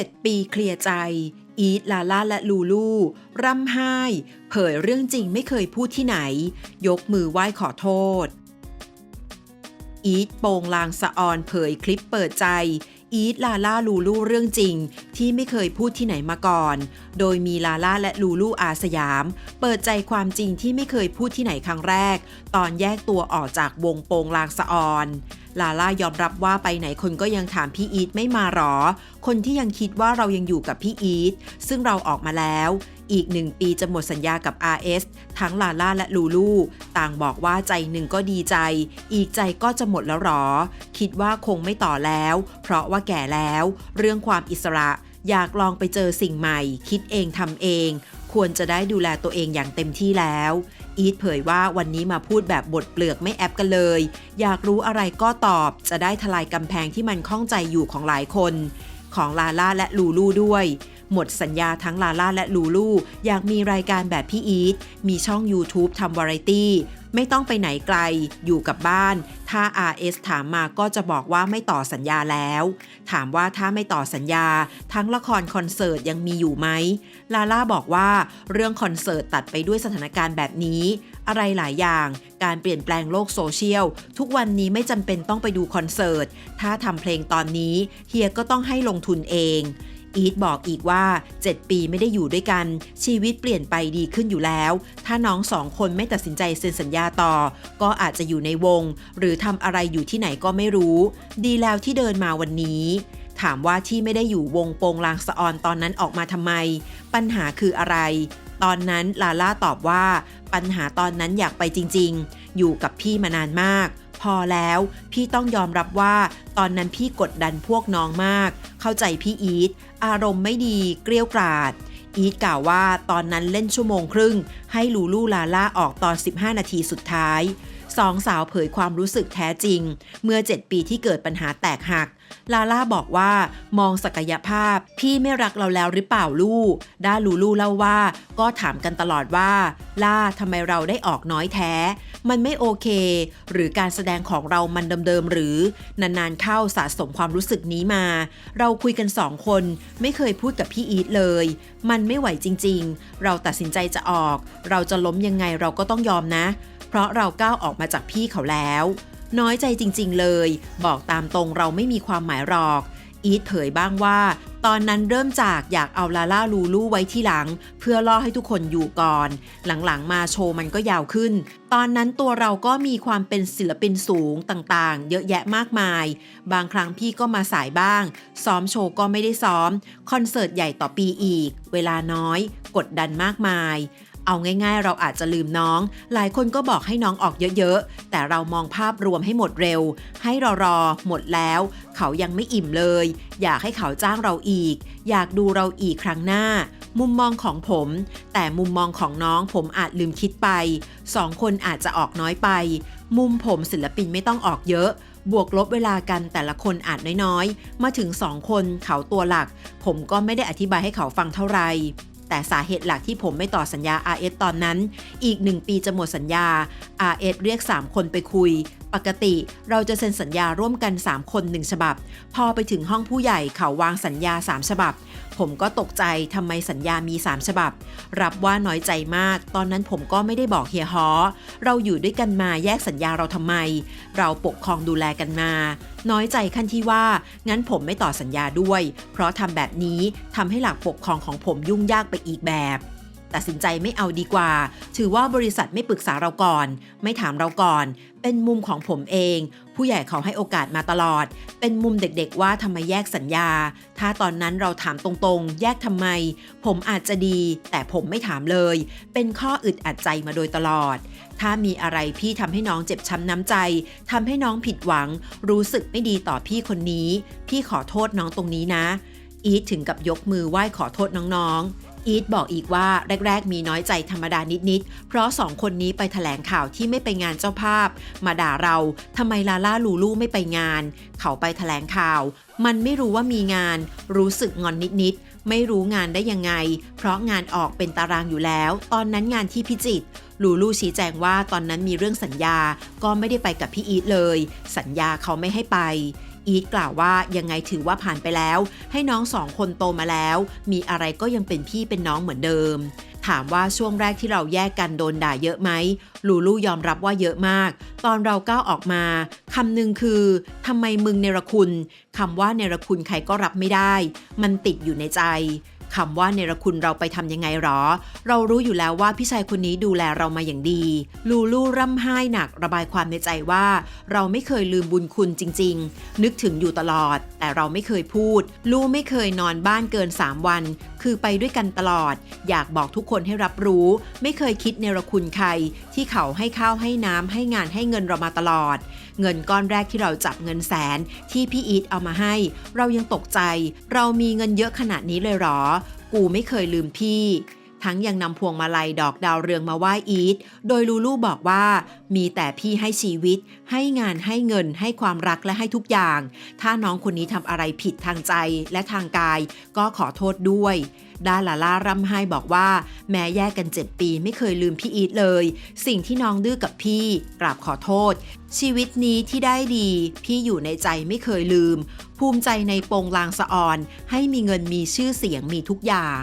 7 ปีเคลียร์ใจ อีทลาล่าและลูลู ร่ำไห้ เผยเรื่องจริงไม่เคยพูดที่ไหน ยกมือไหว้ขอโทษ อีทโปงลางสะออนเผยคลิปเปิดใจ อีทลาล่าลูลูเรื่องจริง ที่ไม่เคยพูดที่ไหนมาก่อน โดยมีลาล่าและลูลูอาสยาม เปิดใจความจริงที่ไม่เคยพูดที่ไหนครั้งแรก ตอนแยกตัวออกจากวงโปงลางสะออนลาล่ายอมรับว่าไปไหนคนก็ยังถามพี่อีทไม่มาหรอ คนที่ยังคิดว่าเรายังอยู่กับพี่อีทซึ่งเราออกมาแล้ว อีกหนึ่งปีจะหมดสัญญากับ RS ทั้งลาล่าและลูลูต่างบอกว่าใจหนึ่งก็ดีใจ อีกใจก็จะหมดแล้วหรอ คิดว่าคงไม่ต่อแล้ว เพราะว่าแก่แล้ว เรื่องความอิสระ อยากลองไปเจอสิ่งใหม่ คิดเองทำเอง ควรจะได้ดูแลตัวเองอย่างเต็มที่แล้ว อีทเผยว่าวันนี้มาพูดแบบบทเปลือกไม่แอปกันเลย อยากรู้อะไรก็ตอบ จะได้ทลายกำแพงที่มันข้องใจอยู่ของหลายคน ของลาล่าและลูลูด้วย หมดสัญญาทั้งลาล่าและลูลู อยากมีรายการแบบพี่อีทมีช่อง YouTube ทำวาไรตี้ ไม่ต้องไปไหนไกล อยู่กับบ้าน ถ้า RS ถามมาก็จะบอกว่าไม่ต่อสัญญาแล้ว ถามว่าถ้าไม่ต่อสัญญา ทั้งละครคอนเสิร์ตยังมีอยู่ไหม ลาล่าบอกว่าเรื่องคอนเสิร์ตตัดไปด้วยสถานการณ์แบบนี้ อะไรหลายอย่าง การเปลี่ยนแปลงโลกโซเชียล ทุกวันนี้ไม่จำเป็นต้องไปดูคอนเสิร์ต ถ้าทำเพลงตอนนี้เฮียก็ต้องให้ลงทุนเอง อีทบอกอีกว่า 7 ปีไม่ได้อยู่ด้วยกัน ชีวิตเปลี่ยนไปดีขึ้นอยู่แล้ว ถ้าน้องสองคนไม่ตัดสินใจเซ็นสัญญาต่อ ก็อาจจะอยู่ในวง หรือทำอะไรอยู่ที่ไหนก็ไม่รู้ ดีแล้วที่เดินมาวันนี้ถามว่าที่ไม่ได้อยู่วงโปงลางสะออนตอนนั้นออกมาทำไม ปัญหาคืออะไร ตอนนั้นลาล่าตอบว่า ปัญหาตอนนั้นอยากไปจริงๆ อยู่กับพี่มานานมาก พอแล้ว พี่ต้องยอมรับว่า ตอนนั้นพี่กดดันพวกน้องมาก เข้าใจพี่อีทอารมณ์ไม่ดีเกลี้ยวกราดอีทกล่าวว่าตอนนั้นเล่นชั่วโมงครึ่ง ให้ลูลูลาล่าออกตอน 15 นาทีสุดท้ายสองสาวเผยความรู้สึกแท้จริง เมื่อ 7 ปีที่เกิดปัญหาแตกหัก ลาล่าบอกว่ามองศักยภาพ พี่ไม่รักเราแล้วหรือเปล่าลูกด้าลูลูเล่าว่า ก็ถามกันตลอดว่า ล่าทำไมเราได้ออกน้อยแท้ มันไม่โอเค หรือการแสดงของเรามันเดิมๆหรือ นานๆเข้าสะสมความรู้สึกนี้มา เราคุยกันสองคน ไม่เคยพูดกับพี่อีทเลย มันไม่ไหวจริง ๆ เราตัดสินใจจะออก เราจะล้มยังไงเราก็ต้องยอมนะ เพราะเราก้าวออกมาจากพี่เขาแล้ว น้อยใจจริงๆเลย บอกตามตรงเราไม่มีความหมายหรอก อีทเผยบ้างว่า ตอนนั้นเริ่มจากอยากเอาลาล่าลูลูไว้ที่หลัง เพื่อล่อให้ทุกคนอยู่ก่อน หลังๆมาโชว์มันก็ยาวขึ้น ตอนนั้นตัวเราก็มีความเป็นศิลปินสูงต่างๆ เยอะแยะมากมาย บางครั้งพี่ก็มาสายบ้าง ซ้อมโชว์ก็ไม่ได้ซ้อม คอนเสิร์ตใหญ่ต่อปีอีก เวลาน้อย กดดันมากมาย เอาง่ายๆ เราอาจจะลืมน้อง หลายคนก็บอกให้น้องออกเยอะๆ แต่เรามองภาพรวมให้หมดเร็ว ให้รอรอหมดแล้ว เขายังไม่อิ่มเลย อยากให้เขาจ้างเราอีก อยากดูเราอีกครั้งหน้า มุมมองของผม แต่มุมมองของน้องผมอาจลืมคิดไปสองคนอาจจะออกน้อยไป มุมผมศิลปินไม่ต้องออกเยอะบวกลบเวลากันแต่ละคนอาจน้อยๆ มาถึงสองคนเขาตัวหลัก ผมก็ไม่ได้อธิบายให้เขาฟังเท่าไหร่ แต่สาเหตุหลักที่ผมไม่ต่อสัญญา RS ตอนนั้น อีก 1 ปีจะหมดสัญญา RS เรียก 3 คนไปคุย ปกติเราจะเซ็นสัญญาร่วมกัน 3 คน 1 ฉบับ พอไปถึงห้องผู้ใหญ่เขาวางสัญญา 3 ฉบับ ผมก็ตกใจทำไมสัญญามี 3 ฉบับ รับว่าน้อยใจมาก ตอนนั้นผมก็ไม่ได้บอกเฮียฮอเราอยู่ด้วยกันมาแยกสัญญาเราทำไม เราปกครองดูแลกันมา น้อยใจขั้นที่ว่า งั้นผมไม่ต่อสัญญาด้วย เพราะทำแบบนี้ทำให้หลักปกครองของผมยุ่งยากไปอีกแบบ ตัดสินใจไม่เอาดีกว่า ถือว่าบริษัทไม่ปรึกษาเราก่อน ไม่ถามเราก่อน เป็นมุมของผมเอง ผู้ใหญ่เขาให้โอกาสมาตลอด เป็นมุมเด็กๆว่าทำไมแยกสัญญา ถ้าตอนนั้นเราถามตรงๆ แยกทำไม ผมอาจจะดี แต่ผมไม่ถามเลย เป็นข้ออึดอัดใจมาโดยตลอด ถ้ามีอะไรพี่ทำให้น้องเจ็บช้ำน้ำใจทำให้น้องผิดหวัง รู้สึกไม่ดีต่อพี่คนนี้ พี่ขอโทษน้องตรงนี้นะ อีทถึงกับยกมือไหว้ขอโทษน้องๆ อีทบอกอีกว่าแรก ๆ มีน้อยใจธรรมดานิด ๆ เพราะสองคนนี้ไปแถลงข่าวที่ไม่ไปงานเจ้าภาพ มาด่าเราทำไมลาล่าลูลูไม่ไปงาน เขาไปแถลงข่าว มันไม่รู้ว่ามีงาน รู้สึกงอนนิด ๆ ไม่รู้งานได้ยังไง เพราะงานออกเป็นตารางอยู่แล้ว ตอนนั้นงานที่พิจิตรลูลูชี้แจงว่าตอนนั้นมีเรื่องสัญญา ก็ไม่ได้ไปกับพี่อีทเลย สัญญาเขาไม่ให้ไป อีทกล่าวว่ายังไงถือว่าผ่านไปแล้ว ให้น้องสองคนโตมาแล้ว มีอะไรก็ยังเป็นพี่เป็นน้องเหมือนเดิม ถามว่าช่วงแรกที่เราแยกกันโดนด่าเยอะไหมลูลูยอมรับว่าเยอะมาก ตอนเราก้าวออกมาคำหนึ่งคือทำไมมึงเนรคุณคำว่าเนรคุณใครก็รับไม่ได้ มันติดอยู่ในใจ คำว่าเนรคุณเราไปทำยังไงหรอ เรารู้อยู่แล้วว่าพี่ชายคนนี้ดูแลเรามาอย่างดี ลูลูร่ำไห้หนักระบายความในใจว่า เราไม่เคยลืมบุญคุณจริง ๆ นึกถึงอยู่ตลอด แต่เราไม่เคยพูด ลูไม่เคยนอนบ้านเกิน 3 วัน คือไปด้วยกันตลอด อยากบอกทุกคนให้รับรู้ ไม่เคยคิดเนรคุณใคร ที่เขาให้ข้าวให้น้ำให้งานให้เงินเรามาตลอด เงินก้อนแรกที่เราจับเงินแสนที่พี่อีทเอามาให้ เรายังตกใจ เรามีเงินเยอะขนาดนี้เลยหรอ กูไม่เคยลืมพี่ ทั้งยังนำพวงมาลัยดอกดาวเรืองมาไหว้อีท โดยลูลูบอกว่า มีแต่พี่ให้ชีวิต ให้งานให้เงิน ให้ความรักและให้ทุกอย่าง ถ้าน้องคนนี้ทำอะไรผิดทางใจและทางกาย ก็ขอโทษด้วยด้าลาล่าร่ำไห้บอกว่า แม้แยกกัน 7 ปีไม่เคยลืมพี่อีทเลย สิ่งที่น้องดื้อกับพี่กราบขอโทษ ชีวิตนี้ที่ได้ดี พี่อยู่ในใจไม่เคยลืม ภูมิใจในโปงลางสะออน ให้มีเงินมีชื่อเสียงมีทุกอย่าง